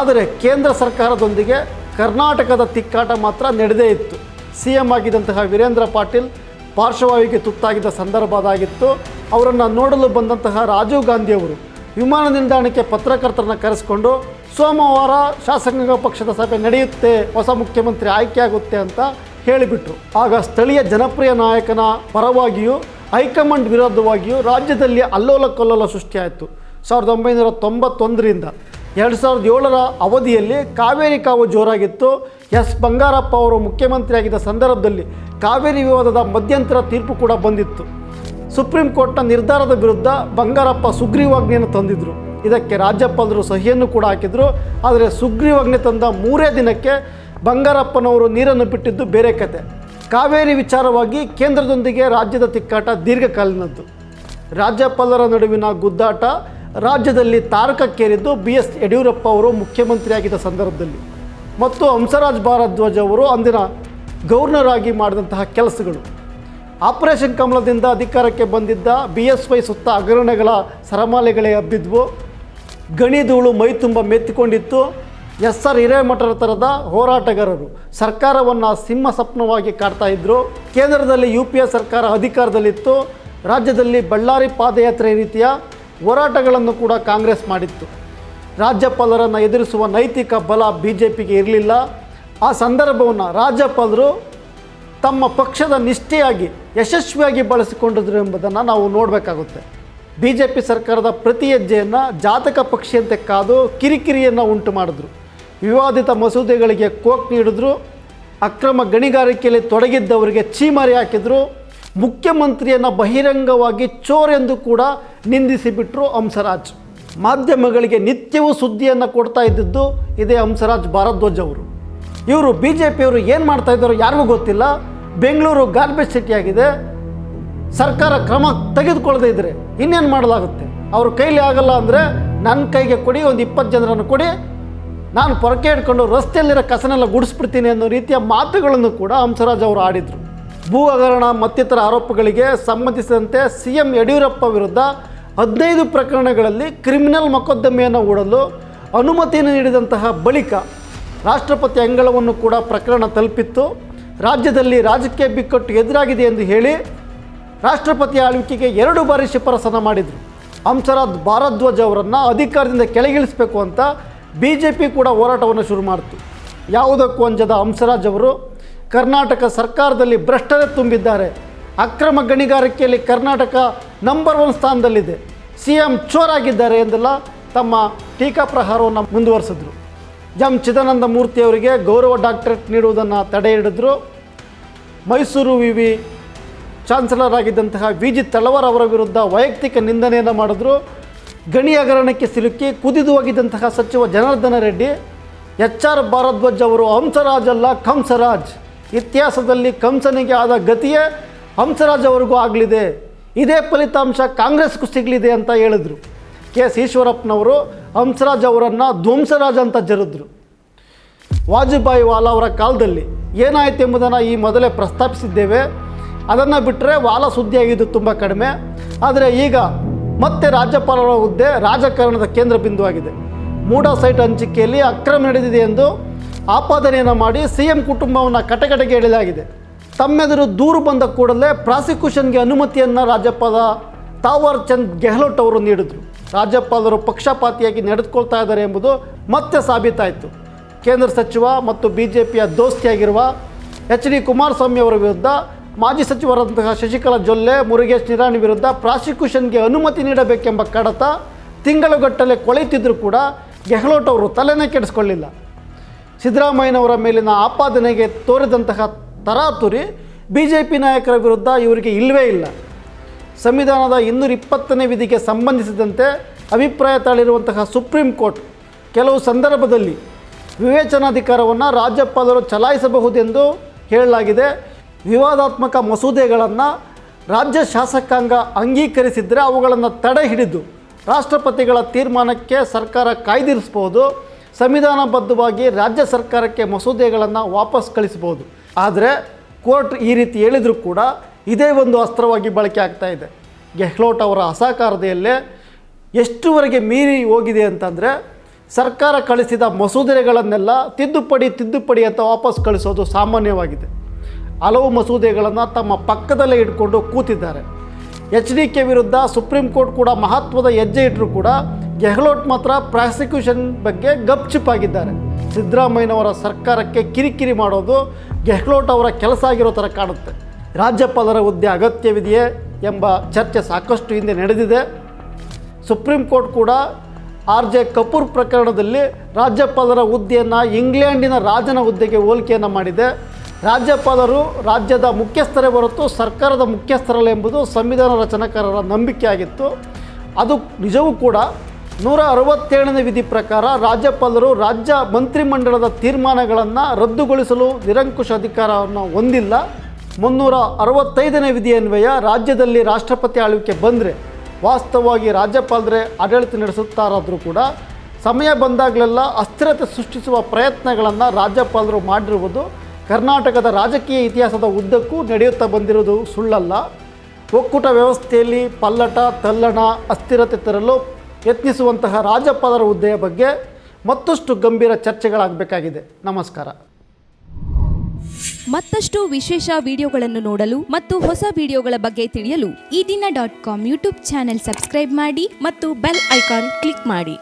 [SPEAKER 1] ಆದರೆ ಕೇಂದ್ರ ಸರ್ಕಾರದೊಂದಿಗೆ ಕರ್ನಾಟಕದ ತಿಕ್ಕಾಟ ಮಾತ್ರ ನಡೆದೇ ಇತ್ತು. ಸಿ ಎಂ ಆಗಿದ್ದಂತಹ ವೀರೇಂದ್ರ ಪಾಟೀಲ್ ಪಾರ್ಶ್ವವಾಯುವಿಗೆ ತುತ್ತಾಗಿದ್ದ ಸಂದರ್ಭ ಅದಾಗಿತ್ತು ಅವರನ್ನು ನೋಡಲು ಬಂದಂತಹ ರಾಜೀವ್ ಗಾಂಧಿಯವರು ವಿಮಾನ ನಿಲ್ದಾಣಕ್ಕೆ ಪತ್ರಕರ್ತರನ್ನು ಕರೆಸಿಕೊಂಡು, ಸೋಮವಾರ ಶಾಸಕಾಂಗ ಪಕ್ಷದ ಸಭೆ ನಡೆಯುತ್ತೆ, ಹೊಸ ಮುಖ್ಯಮಂತ್ರಿ ಆಯ್ಕೆಯಾಗುತ್ತೆ ಅಂತ ಹೇಳಿಬಿಟ್ರು. ಆಗ ಸ್ಥಳೀಯ ಜನಪ್ರಿಯ ನಾಯಕನ ಪರವಾಗಿಯೂ, ಹೈಕಮಾಂಡ್ ವಿರೋಧವಾಗಿಯೂ ರಾಜ್ಯದಲ್ಲಿ ಅಲ್ಲೋಲ ಕಲ್ಲೋಲ ಸೃಷ್ಟಿಯಾಯಿತು. ಸಾವಿರದ ಒಂಬೈನೂರ ತೊಂಬತ್ತೊಂದರಿಂದ ಎರಡು ಸಾವಿರದ ಏಳರ ಅವಧಿಯಲ್ಲಿ ಕಾವೇರಿ ಕಾವು ಜೋರಾಗಿತ್ತು. ಎಸ್. ಬಂಗಾರಪ್ಪ ಅವರು ಮುಖ್ಯಮಂತ್ರಿಯಾಗಿದ್ದ ಸಂದರ್ಭದಲ್ಲಿ ಕಾವೇರಿ ವಿವಾದದ ಮಧ್ಯಂತರ ತೀರ್ಪು ಕೂಡ ಬಂದಿತ್ತು. ಸುಪ್ರೀಂ ಕೋರ್ಟ್ನ ನಿರ್ಧಾರದ ವಿರುದ್ಧ ಬಂಗಾರಪ್ಪ ಸುಗ್ರೀವಾಜ್ಞೆಯನ್ನು ತಂದಿದ್ದರು ಇದಕ್ಕೆ ರಾಜ್ಯಪಾಲರು ಸಹಿಯನ್ನು ಕೂಡ ಹಾಕಿದರು. ಆದರೆ ಸುಗ್ರೀವಾಜ್ಞೆ ತಂದ ಮೂರೇ ದಿನಕ್ಕೆ ಬಂಗಾರಪ್ಪನವರು ನೀರನ್ನು ಬಿಟ್ಟಿದ್ದು ಬೇರೆ ಕತೆ. ಕಾವೇರಿ ವಿಚಾರವಾಗಿ ಕೇಂದ್ರದೊಂದಿಗೆ ರಾಜ್ಯದ ತಿಕ್ಕಾಟ ದೀರ್ಘಕಾಲಿನದ್ದು. ರಾಜ್ಯಪಾಲರ ನಡುವಿನ ಗುದ್ದಾಟ ರಾಜ್ಯದಲ್ಲಿ ತಾರಕಕ್ಕೇರಿದ್ದು ಬಿ ಎಸ್ ಯಡಿಯೂರಪ್ಪ ಅವರು ಮುಖ್ಯಮಂತ್ರಿಯಾಗಿದ್ದ ಸಂದರ್ಭದಲ್ಲಿ. ಮತ್ತು ಹಂಸರಾಜ್ ಭಾರದ್ವಾಜ್ ಅವರು ಅಂದಿನ ಗವರ್ನರ್ ಆಗಿ ಮಾಡಿದಂತಹ ಕೆಲಸಗಳು. ಆಪರೇಷನ್ ಕಮಲದಿಂದ ಅಧಿಕಾರಕ್ಕೆ ಬಂದಿದ್ದ ಬಿ ಎಸ್ ವೈ ಸುತ್ತ ಹಗರಣಗಳ ಸರಮಾಲೆಗಳೇ ಹಬ್ಬಿದ್ವು. ಗಣಿಧೂಳು ಮೈ ತುಂಬ ಮೆತ್ತಿಕೊಂಡಿತ್ತು. ಎಸ್ ಆರ್ ಹಿರೇಮಠರ ಥರದ ಹೋರಾಟಗಾರರು ಸರ್ಕಾರವನ್ನು ಸಿಂಹ ಸ್ವಪ್ನವಾಗಿ ಕಾಡ್ತಾ ಇದ್ದರು ಕೇಂದ್ರದಲ್ಲಿ ಯು ಪಿ ಎ ಸರ್ಕಾರ ಅಧಿಕಾರದಲ್ಲಿತ್ತು. ರಾಜ್ಯದಲ್ಲಿ ಬಳ್ಳಾರಿ ಪಾದಯಾತ್ರೆ ರೀತಿಯ ಹೋರಾಟಗಳನ್ನು ಕೂಡ ಕಾಂಗ್ರೆಸ್ ಮಾಡಿತ್ತು. ರಾಜ್ಯಪಾಲರನ್ನು ಎದುರಿಸುವ ನೈತಿಕ ಬಲ ಬಿ ಜೆ ಪಿಗೆ ಇರಲಿಲ್ಲ. ಆ ಸಂದರ್ಭವನ್ನು ರಾಜ್ಯಪಾಲರು ತಮ್ಮ ಪಕ್ಷದ ನಿಷ್ಠೆಯಾಗಿ, ಯಶಸ್ವಿಯಾಗಿ ಬಳಸಿಕೊಂಡಿದ್ರು ಎಂಬುದನ್ನು ನಾವು ನೋಡಬೇಕಾಗುತ್ತೆ. ಬಿ ಜೆ ಪಿ ಸರ್ಕಾರದ ಪ್ರತಿ ಹೆಜ್ಜೆಯನ್ನು ಜಾತಕ ಪಕ್ಷಿಯಂತೆ ಕಾದು ಕಿರಿಕಿರಿಯನ್ನು ಉಂಟು ಮಾಡಿದ್ರು. ವಿವಾದಿತ ಮಸೂದೆಗಳಿಗೆ ಕೋಕ್ ನೀಡಿದ್ರು. ಅಕ್ರಮ ಗಣಿಗಾರಿಕೆಯಲ್ಲಿ ತೊಡಗಿದ್ದವರಿಗೆ ಚೀಮಾರಿ ಹಾಕಿದ್ರು. ಮುಖ್ಯಮಂತ್ರಿಯನ್ನು ಬಹಿರಂಗವಾಗಿ ಚೋರ್ ಎಂದು ಕೂಡ ನಿಂದಿಸಿಬಿಟ್ರು ಹಂಸರಾಜ್. ಮಾಧ್ಯಮಗಳಿಗೆ ನಿತ್ಯವೂ ಸುದ್ದಿಯನ್ನು ಕೊಡ್ತಾ ಇದ್ದಿದ್ದು ಇದೇ ಹಂಸರಾಜ್ ಭಾರದ್ವಾಜ್ ಅವರು. ಇವರು ಬಿ ಜೆ ಪಿಯವರು ಏನು ಮಾಡ್ತಾ ಯಾರಿಗೂ ಗೊತ್ತಿಲ್ಲ. ಬೆಂಗಳೂರು ಗಾರ್ಬೇಜ್ ಸಿಟಿ ಆಗಿದೆ. ಸರ್ಕಾರ ಕ್ರಮ ತೆಗೆದುಕೊಳ್ಳದೇ ಇದ್ದರೆ ಇನ್ನೇನು ಮಾಡಲಾಗುತ್ತೆ? ಅವ್ರ ಕೈಲಿ ಆಗಲ್ಲ ಅಂದರೆ ನನ್ನ ಕೈಗೆ ಕೊಡಿ, ಒಂದು ಇಪ್ಪತ್ತು ಜನರನ್ನು ಕೊಡಿ. ನಾನು ಪೊರಕೆ ಹಿಡ್ಕೊಂಡು ರಸ್ತೆಯಲ್ಲಿರೋ ಕಸನೆಲ್ಲ ಗುಡಿಸ್ಬಿಡ್ತೀನಿ ಅನ್ನೋ ರೀತಿಯ ಮಾತುಗಳನ್ನು ಕೂಡ ಹಂಸರಾಜ್ ಅವರು ಆಡಿದರು. ಭೂ ಹಗರಣ ಮತ್ತಿತರ ಆರೋಪಗಳಿಗೆ ಸಂಬಂಧಿಸಿದಂತೆ ಸಿ ಎಂ ಯಡಿಯೂರಪ್ಪ ವಿರುದ್ಧ ಹದಿನೈದು ಪ್ರಕರಣಗಳಲ್ಲಿ ಕ್ರಿಮಿನಲ್ ಮೊಕದ್ದಮೆಯನ್ನು ಹೂಡಲು ಅನುಮತಿಯನ್ನು ನೀಡಿದಂತಹ ಬಳಿಕ ರಾಷ್ಟ್ರಪತಿ ಅಂಗಳವನ್ನು ಕೂಡ ಪ್ರಕರಣ ತಲುಪಿತ್ತು. ರಾಜ್ಯದಲ್ಲಿ ರಾಜಕೀಯ ಬಿಕ್ಕಟ್ಟು ಎದುರಾಗಿದೆ ಎಂದು ಹೇಳಿ ರಾಷ್ಟ್ರಪತಿ ಆಳ್ವಿಕೆಗೆ ಎರಡು ಬಾರಿ ಶಿಫಾರಸನ್ನು ಮಾಡಿದರು. ಹಂಸರಾಜ್ ಭಾರದ್ವಾಜ್ ಅವರನ್ನು ಅಧಿಕಾರದಿಂದ ಕೆಳಗಿಳಿಸಬೇಕು ಅಂತ ಬಿ ಜೆ ಪಿ ಕೂಡ ಹೋರಾಟವನ್ನು ಶುರು ಮಾಡಿತು. ಯಾವುದಕ್ಕೂ ಅಂಜದ ಹಂಸರಾಜ್ ಅವರು ಕರ್ನಾಟಕ ಸರ್ಕಾರದಲ್ಲಿ ಭ್ರಷ್ಟರೇ ತುಂಬಿದ್ದಾರೆ. ಅಕ್ರಮ ಗಣಿಗಾರಿಕೆಯಲ್ಲಿ ಕರ್ನಾಟಕ ನಂಬರ್ ಒನ್ ಸ್ಥಾನದಲ್ಲಿದೆ. ಸಿ ಎಂ ಚೋರಾಗಿದ್ದಾರೆ ಎಂದೆಲ್ಲ ತಮ್ಮ ಟೀಕಾ ಪ್ರಹಾರವನ್ನು ಮುಂದುವರೆಸಿದ್ರು. ಎಂ ಚಿದಾನಂದ ಮೂರ್ತಿಯವರಿಗೆ ಗೌರವ ಡಾಕ್ಟರೇಟ್ ನೀಡುವುದನ್ನು ತಡೆ ಹಿಡಿದ್ರು. ಮೈಸೂರು ವಿವಿ ಚಾನ್ಸಲರ್ ಆಗಿದ್ದಂತಹ ವಿ ಜಿ ತಳವಾರ್ ಅವರ ವಿರುದ್ಧ ವೈಯಕ್ತಿಕ ನಿಂದನೆಯನ್ನು ಮಾಡಿದ್ರು. ಗಣಿ ಹಗರಣಕ್ಕೆ ಸಿಲುಕಿ ಕುದಿದು ಹೋಗಿದ್ದಂತಹ ಸಚಿವ ಜನಾರ್ದನ ರೆಡ್ಡಿ, ಎಚ್ ಆರ್ ಭಾರದ್ವಾಜ್ ಅವರು ಹಂಸರಾಜ್ ಅಲ್ಲ ಕಂಸರಾಜ್. ಇತಿಹಾಸದಲ್ಲಿ ಕಂಸನಿಗೆ ಆದ ಗತಿಯೇ ಹಂಸರಾಜ್ ಅವರಿಗೂ ಆಗಲಿದೆ. ಇದೇ ಫಲಿತಾಂಶ ಕಾಂಗ್ರೆಸ್ಗೂ ಸಿಗಲಿದೆ ಅಂತ ಹೇಳಿದರು. ಕೆ ಎಸ್ ಈಶ್ವರಪ್ಪನವರು ಹಂಸರಾಜ್ ಅವರನ್ನು ಧ್ವಂಸರಾಜ ಅಂತ ಜರಿದ್ರು. ವಾಜಪೇಯಿ ವಾಲಾ ಅವರ ಕಾಲದಲ್ಲಿ ಏನಾಯಿತು ಎಂಬುದನ್ನು ಈ ಮೊದಲೇ ಪ್ರಸ್ತಾಪಿಸಿದ್ದೇವೆ. ಅದನ್ನು ಬಿಟ್ಟರೆ ವಾಲ ಸುದ್ದಿಯಾಗಿದ್ದು ತುಂಬ ಕಡಿಮೆ. ಆದರೆ ಈಗ ಮತ್ತೆ ರಾಜ್ಯಪಾಲರ ಹುದ್ದೆ ರಾಜಕಾರಣದ ಕೇಂದ್ರ ಬಿಂದುವಾಗಿದೆ. ಮೂಡಾ ಸೈಟ್ ಹಂಚಿಕೆಯಲ್ಲಿ ಅಕ್ರಮ ನಡೆದಿದೆ ಎಂದು ಆಪಾದನೆಯನ್ನು ಮಾಡಿ ಸಿ ಎಂ ಕುಟುಂಬವನ್ನು ಕಟಕಟೆಗೆ ಎಳೆಯಲಾಗಿದೆ. ತಮ್ಮೆದುರು ದೂರು ಬಂದ ಕೂಡಲೇ ಪ್ರಾಸಿಕ್ಯೂಷನ್ಗೆ ಅನುಮತಿಯನ್ನು ರಾಜ್ಯಪಾಲ ತಾವರ್ ಚಂದ್ ಗೆಹ್ಲೋಟ್ ಅವರು ನೀಡಿದರು. ರಾಜ್ಯಪಾಲರು ಪಕ್ಷಪಾತಿಯಾಗಿ ನಡೆದುಕೊಳ್ತಾ ಇದ್ದಾರೆ ಎಂಬುದು ಮತ್ತೆ ಸಾಬೀತಾಯಿತು. ಕೇಂದ್ರ ಸಚಿವ ಮತ್ತು ಬಿ ಜೆ ಪಿಯ ದೋಸ್ತಿಯಾಗಿರುವ ಎಚ್ ಡಿ ಕುಮಾರಸ್ವಾಮಿ ಅವರ ವಿರುದ್ಧ ಮಾಜಿ ಸಚಿವರಾದಂತಹ ಶಶಿಕಲಾ ಜೊಲ್ಲೆ, ಮುರುಗೇಶ್ ನಿರಾಣಿ ವಿರುದ್ಧ ಪ್ರಾಸಿಕ್ಯೂಷನ್ಗೆ ಅನುಮತಿ ನೀಡಬೇಕೆಂಬ ಕಡತ ತಿಂಗಳುಗಟ್ಟಲೆ ಕೊಳೆಯುತ್ತಿದ್ದರೂ ಕೂಡ ಗೆಹ್ಲೋಟ್ ಅವರು ತಲೆನೇ ಕೆಡಿಸ್ಕೊಳ್ಳಿಲ್ಲ ಸಿದ್ದರಾಮಯ್ಯನವರ ಮೇಲಿನ ಆಪಾದನೆಗೆ ತೋರಿದಂತಹ ತರಾತುರಿ ಬಿ ಜೆ ಪಿ ನಾಯಕರ ವಿರುದ್ಧ ಇವರಿಗೆ ಇಲ್ಲವೇ ಇಲ್ಲ. ಸಂವಿಧಾನದ ಇನ್ನೂರ ಇಪ್ಪತ್ತನೇ ವಿಧಿಗೆ ಸಂಬಂಧಿಸಿದಂತೆ ಅಭಿಪ್ರಾಯ ತಾಳಿರುವಂತಹ ಸುಪ್ರೀಂ ಕೋರ್ಟ್ ಕೆಲವು ಸಂದರ್ಭದಲ್ಲಿ ವಿವೇಚನಾಧಿಕಾರವನ್ನು ರಾಜ್ಯಪಾಲರು ಚಲಾಯಿಸಬಹುದೆಂದು ಹೇಳಲಾಗಿದೆ. ವಿವಾದಾತ್ಮಕ ಮಸೂದೆಗಳನ್ನು ರಾಜ್ಯ ಶಾಸಕಾಂಗ ಅಂಗೀಕರಿಸಿದರೆ ಅವುಗಳನ್ನು ತಡೆ ಹಿಡಿದು ರಾಷ್ಟ್ರಪತಿಗಳ ತೀರ್ಮಾನಕ್ಕೆ ಸರ್ಕಾರ ಕಾಯ್ದಿರಿಸ್ಬೋದು ಸಂವಿಧಾನಬದ್ಧವಾಗಿ ರಾಜ್ಯ ಸರ್ಕಾರಕ್ಕೆ ಮಸೂದೆಗಳನ್ನು ವಾಪಸ್ ಕಳಿಸ್ಬೋದು. ಆದರೆ ಕೋರ್ಟ್ ಈ ರೀತಿ ಹೇಳಿದರೂ ಕೂಡ ಇದೇ ಒಂದು ಅಸ್ತ್ರವಾಗಿ ಬಳಕೆ ಆಗ್ತಾ ಇದೆ. ಗೆಹ್ಲೋಟ್ ಅವರ ಅಸಹಕಾರದೆಯಲ್ಲೇ ಎಷ್ಟುವರೆಗೆ ಮೀರಿ ಹೋಗಿದೆ ಅಂತಂದರೆ ಸರ್ಕಾರ ಕಳಿಸಿದ ಮಸೂದೆಗಳನ್ನೆಲ್ಲ ತಿದ್ದುಪಡಿ ತಿದ್ದುಪಡಿ ಅಂತ ವಾಪಸ್ ಕಳಿಸೋದು ಸಾಮಾನ್ಯವಾಗಿದೆ. ಹಲವು ಮಸೂದೆಗಳನ್ನು ತಮ್ಮ ಪಕ್ಕದಲ್ಲೇ ಇಟ್ಕೊಂಡು ಕೂತಿದ್ದಾರೆ. ಎಚ್ ಡಿ ಕೆ ವಿರುದ್ಧ ಸುಪ್ರೀಂ ಕೋರ್ಟ್ ಕೂಡ ಮಹತ್ವದ ಹೆಜ್ಜೆ ಇಟ್ಟರೂ ಕೂಡ ಗೆಹ್ಲೋಟ್ ಮಾತ್ರ ಪ್ರಾಸಿಕ್ಯೂಷನ್ ಬಗ್ಗೆ ಗಪ್ಚಿಪ್ಪಾಗಿದ್ದಾರೆ ಸಿದ್ದರಾಮಯ್ಯನವರ ಸರ್ಕಾರಕ್ಕೆ ಕಿರಿಕಿರಿ ಮಾಡೋದು ಗೆಹ್ಲೋಟ್ ಅವರ ಕೆಲಸ ಆಗಿರೋ ಥರ ಕಾಣುತ್ತೆ. ರಾಜ್ಯಪಾಲರ ಹುದ್ದೆ ಅಗತ್ಯವಿದೆಯೇ ಎಂಬ ಚರ್ಚೆ ಸಾಕಷ್ಟು ಹಿಂದೆ ನಡೆದಿದೆ. ಸುಪ್ರೀಂ ಕೋರ್ಟ್ ಕೂಡ ಆರ್ ಜೆ ಕಪೂರ್ ಪ್ರಕರಣದಲ್ಲಿ ರಾಜ್ಯಪಾಲರ ಹುದ್ದೆಯನ್ನು ಇಂಗ್ಲೆಂಡಿನ ರಾಜನ ಹುದ್ದೆಗೆ ಹೋಲಿಕೆಯನ್ನು ಮಾಡಿದೆ. ರಾಜ್ಯಪಾಲರು ರಾಜ್ಯದ ಮುಖ್ಯಸ್ಥರೇ ಹೊರತು ಸರ್ಕಾರದ ಮುಖ್ಯಸ್ಥರಲ್ಲ ಎಂಬುದು ಸಂವಿಧಾನ ರಚನಾಕಾರರ ನಂಬಿಕೆ ಆಗಿತ್ತು ಅದು ನಿಜವೂ ಕೂಡ ನೂರ ಅರವತ್ತೇಳನೇ ವಿಧಿ ಪ್ರಕಾರ ರಾಜ್ಯಪಾಲರು ರಾಜ್ಯ ಮಂತ್ರಿಮಂಡಲದ ತೀರ್ಮಾನಗಳನ್ನು ರದ್ದುಗೊಳಿಸಲು ನಿರಂಕುಶ ಅಧಿಕಾರವನ್ನು ಹೊಂದಿಲ್ಲ. ಮುನ್ನೂರ ಅರವತ್ತೈದನೇ ವಿಧಿ ಅನ್ವಯ ರಾಜ್ಯದಲ್ಲಿ ರಾಷ್ಟ್ರಪತಿ ಆಳ್ವಿಕೆ ಬಂದರೆ ವಾಸ್ತವವಾಗಿ ರಾಜ್ಯಪಾಲರೇ ಆಡಳಿತ ನಡೆಸುತ್ತಾರಾದರೂ ಕೂಡ ಸಮಯ ಬಂದಾಗಲೆಲ್ಲ ಅಸ್ಥಿರತೆ ಸೃಷ್ಟಿಸುವ ಪ್ರಯತ್ನಗಳನ್ನು ರಾಜ್ಯಪಾಲರು ಮಾಡಿರುವುದು ಕರ್ನಾಟಕದ ರಾಜಕೀಯ ಇತಿಹಾಸದ ಉದ್ದಕ್ಕೂ ನಡೆಯುತ್ತಾ ಬಂದಿರುವುದು ಸುಳ್ಳಲ್ಲ. ಒಕ್ಕೂಟ ವ್ಯವಸ್ಥೆಯಲ್ಲಿ ಪಲ್ಲಟ, ತಲ್ಲಣ, ಅಸ್ಥಿರತೆ ತರಲು ಯತ್ನಿಸುವಂತಹ ರಾಜ್ಯಪಾಲರ ಹುದ್ದೆಯ ಬಗ್ಗೆ ಮತ್ತಷ್ಟು ಗಂಭೀರ ಚರ್ಚೆಗಳಾಗಬೇಕಾಗಿದೆ. ನಮಸ್ಕಾರ.
[SPEAKER 2] ಮತ್ತಷ್ಟು ವಿಶೇಷ ವಿಡಿಯೋಗಳನ್ನು ನೋಡಲು ಮತ್ತು ಹೊಸ ವಿಡಿಯೋಗಳ ಬಗ್ಗೆ ತಿಳಿಯಲು
[SPEAKER 3] Ee Dina dot com YouTube channel subscribe ಮಾಡಿ ಮತ್ತು ಬೆಲ್ ಐಕಾನ್ ಕ್ಲಿಕ್ ಮಾಡಿ.